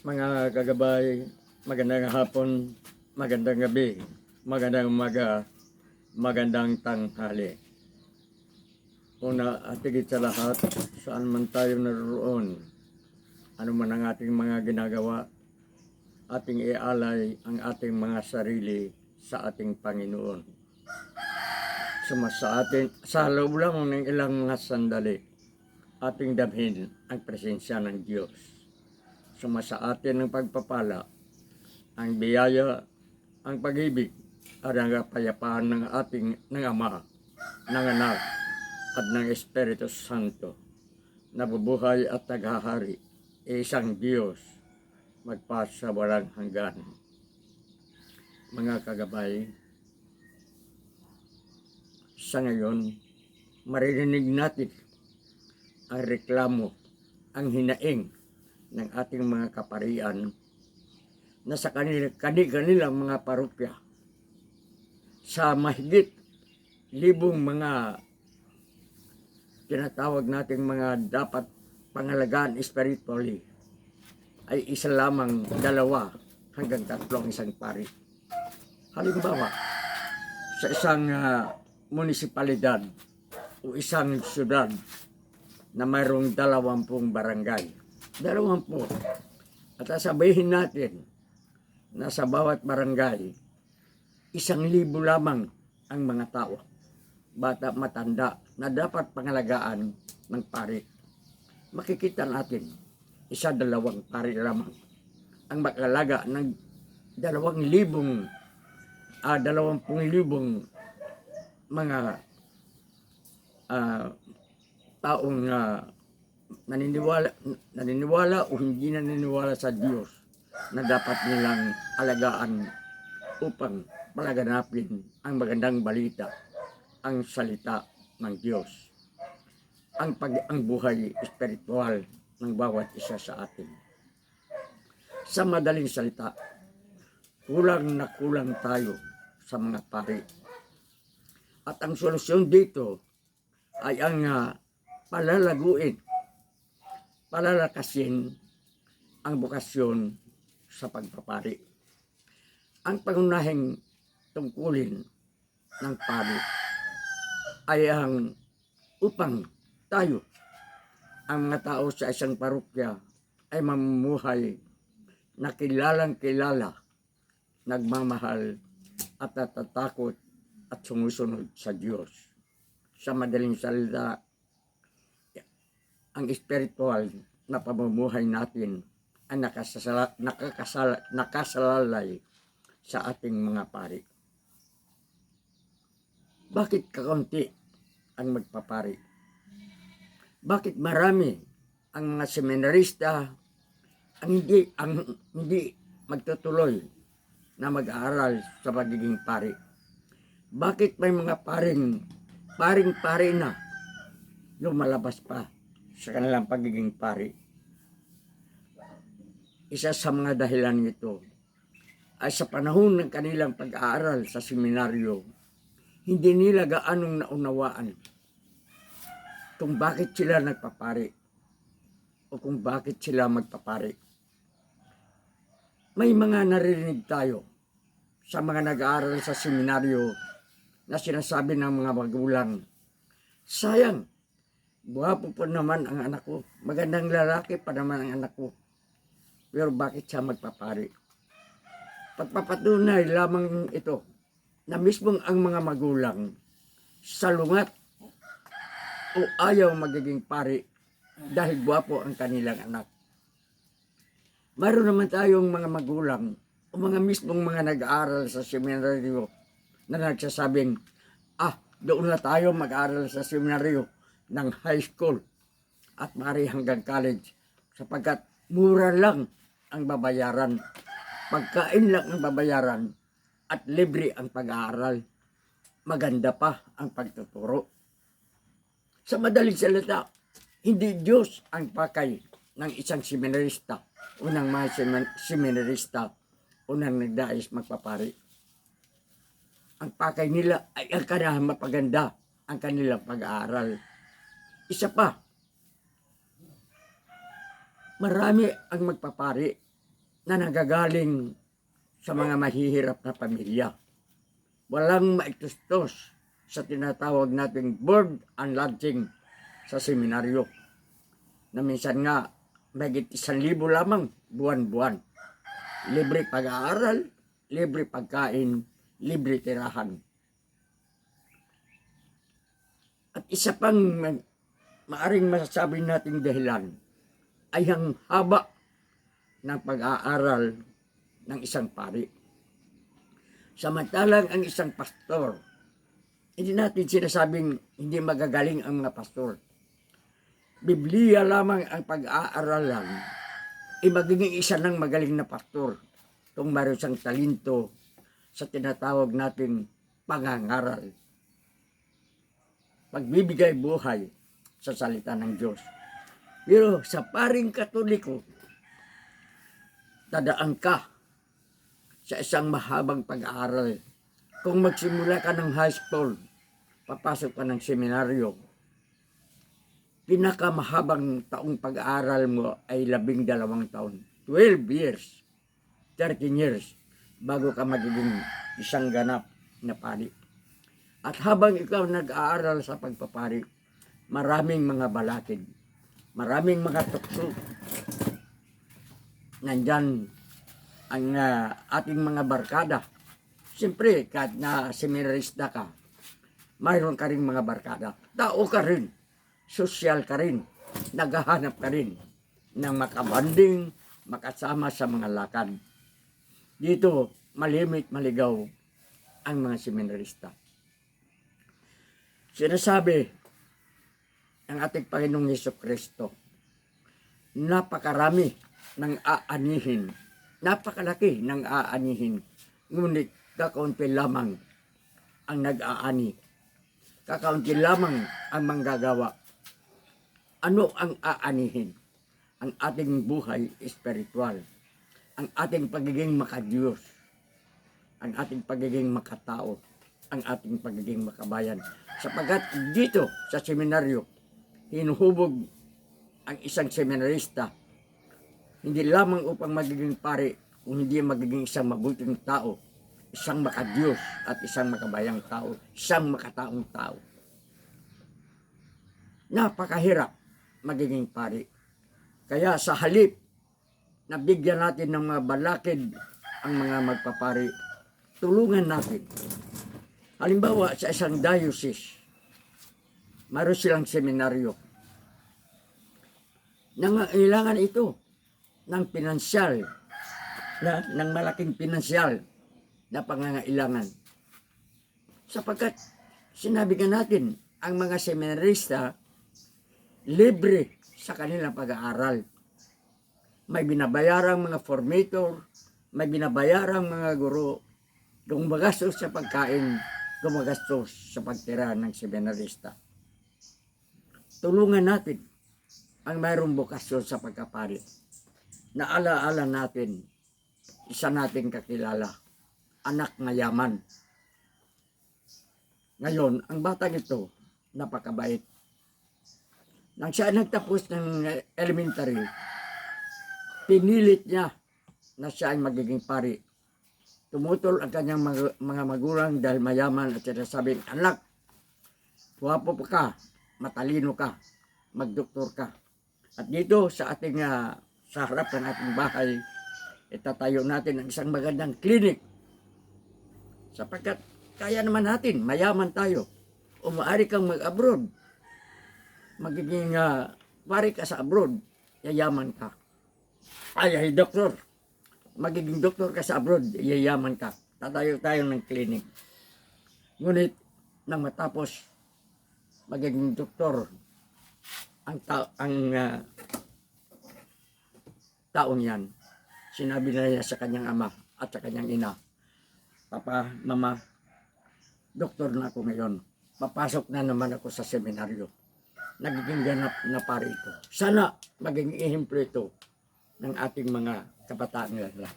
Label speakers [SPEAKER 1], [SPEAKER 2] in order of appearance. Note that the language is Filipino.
[SPEAKER 1] Mga kagabay, magandang hapon, magandang gabi, magandang umaga, magandang tanghali. Una at higit sa lahat, saan man tayo naroon, ano man ang ating mga ginagawa, ating ialay ang ating mga sarili sa ating Panginoon. Suma sa atin, sa loob lang ng ilang mga sandali, ating damhin ang presensya ng Diyos. Suma sa atin ng pagpapala, ang biyaya, ang pag-ibig, at ang kapayapaan ng ating ng Ama, ng Anak, at ng Espiritu Santo, na bubuhay at naghahari, isang Diyos, magpasa walang hanggan. Mga kagabay, sa ngayon, maririnig natin ang reklamo, ang hinaing ng ating mga kaparian na sa kanila, kanilang mga parokya sa mahigit libong mga tinatawag nating mga dapat pangalagaan spiritually ay isa lamang dalawa hanggang tatlong isang pari. Halimbawa, sa isang ah, munisipalidad o isang syudad na mayroong dalawampung barangay. Dalawampu. At sasabihin natin na sa bawat barangay, isang libo lamang ang mga tao, bata matanda, na dapat pangalagaan ng pari. Makikita natin, isa dalawang pari lamang ang makalaga ng dalawang libong, ah, dalawampung libong mga ah, taong ah, naniniwala, naniniwala o hindi naniniwala sa Diyos na dapat nilang alagaan upang palaganapin ang magandang balita, ang salita ng Diyos, ang pag ang buhay espiritual ng bawat isa sa atin. Sa madaling salita, kulang na kulang tayo sa mga pari. At ang solusyon dito ay ang ah, palalaguin, palalakasin ang bukasyon sa pagpapari. Ang pangunahing tungkulin ng pari ay ang upang tayo, ang mga tao sa isang parokya ay mamumuhay na kilalang kilala, nagmamahal at natatakot at sumusunod sa Diyos. Sa madaling salita, ang spiritual na pamumuhay natin ay nakasala, nakakasala, nakasalalay sa ating mga pari. Bakit kakaunti ang magpapari? Bakit marami ang mga seminarista ang hindi ang hindi magtutuloy na mag-aaral sa pagiging pari? Bakit may mga paring paring pari na lumalabas pa sa kanilang pagiging pari? Isa sa mga dahilan nito ay sa panahon ng kanilang pag-aaral sa seminaryo, hindi nila gaanong naunawaan kung bakit sila nagpapari o kung bakit sila magpapari. May mga naririnig tayo sa mga nag-aaral sa seminaryo na sinasabi ng mga magulang, sayang, buhapo po naman ang anak ko, magandang lalaki pa naman ang anak ko, pero bakit siya magpapari? Pagpapatunay lamang ito na mismong ang mga magulang salungat o ayaw magiging pari dahil gwapo ang kanilang anak. Mayroon naman tayong mga magulang o mga mismong mga nag-aaral sa seminaryo na nagsasabing, ah, doon na tayo mag-aaral sa seminaryo ng high school at mari hanggang college sapagkat mura lang ang babayaran. Pagkain lang ang babayaran at libre ang pag-aaral. Maganda pa ang pagtuturo. Sa madaling salita, hindi Diyos ang pakay ng isang seminarista o ng mga semin- seminarista o ng nagdais magpapari. Ang pakay nila ay ang kanilang mapaganda ang kanilang pag-aaral. Isa pa, marami ang magpapari na nagagaling sa mga mahihirap na pamilya. Walang maitustos sa tinatawag nating board and lodging sa seminaryo. Na minsan nga, may isang libo lamang buwan-buwan. Libre pag-aaral, libre pagkain, libre tirahan. At isa pang maaring masasabi nating dahilan ay ang haba ng pag-aaral ng isang pari. Samantalang ang isang pastor, hindi natin sinasabing hindi magagaling ang mga pastor. Biblia lamang ang pag-aaralan, ay magiging isa ng magaling na pastor kung mayroon siyang talento sa tinatawag natin pangangaral. Pagbibigay buhay sa salita ng Diyos. Pero sa paring katoliko, tadaan ka sa isang mahabang pag-aaral. Kung magsimula ka ng high school, papasok ka ng seminaryo, pinakamahabang taong pag-aaral mo ay labing dalawang taon. 12 years, 13 years, bago ka magiging isang ganap na pari. At habang ikaw nag-aaral sa pagpapari, maraming mga balakid, maraming mga tukso. Nandyan ang ah, ating mga barkada. Siyempre, kahit na seminarista ka, mayroon ka rin mga barkada. Tao ka rin, sosyal ka rin, naghahanap ka rin ng makabanding, makasama sa mga lakad. Dito, malimit, maligaw ang mga seminarista. Sinasabi ng ating Panginoong Yeso Kristo, napakarami ng aanihin, napakalaki ng aanihin, ngunit kakaunti lamang ang nag-aani. Kakaunti lamang ang manggagawa. Ano ang aanihin? Ang ating buhay espiritual. Ang ating pagiging makadiyos. Ang ating pagiging makatao. Ang ating pagiging makabayan. Sapagkat dito sa seminaryo, hinuhubog ang isang seminarista hindi lamang upang magiging pare, kung hindi magiging isang mabuting tao, isang makadiyos at isang makabayang tao, isang makataong tao. Napakahirap magiging pare. Kaya sa halip na bigyan natin ng mga balakid ang mga magpapari, tulungan natin. Halimbawa sa isang diocese, mayroon silang seminaryo. Nangailangan ito ng pinansyal, na, ng malaking pinansyal na pangangailangan. Sapagkat sinabi ka natin, ang mga seminarista libre sa kanilang pag-aaral. May binabayarang mga formator, may binabayarang mga guro, gumagastos sa pagkain, gumagastos sa pagtira ng seminarista. Tulungan natin ang mayroong bukasyon sa pagkapari. Naalaala natin, isa nating kakilala, anak na yaman. Ngayon, ang batang ito, napakabait. Nang siya nagtapos ng elementary, pinilit niya na siya ay magiging pari. Tumutol ang kanyang mga magulang dahil mayaman at sinasabing, anak, guwapo pa ka, matalino ka, magdoktor ka. At dito sa ating ah, sa harap ng ating bahay, itatayo natin ang isang magandang clinic. Sapagkat kaya naman natin, mayaman tayo. O maaari kang mag-abroad. Magiging uh, pari ka sa abroad, yayaman ka. Ay, ay, doktor. Magiging doktor ka sa abroad, yayaman ka. Tatayo tayo ng clinic. Ngunit, nang matapos, magiging doktor, ang ta- ang ah, taong yan, sinabi na niya sa kanyang ama at sa kanyang ina, Papa, Mama, doktor na ako ngayon. Papasok na naman ako sa seminaryo. Nagiging ganap na pare ito. Sana maging ehemplo ito ng ating mga kabataan nila.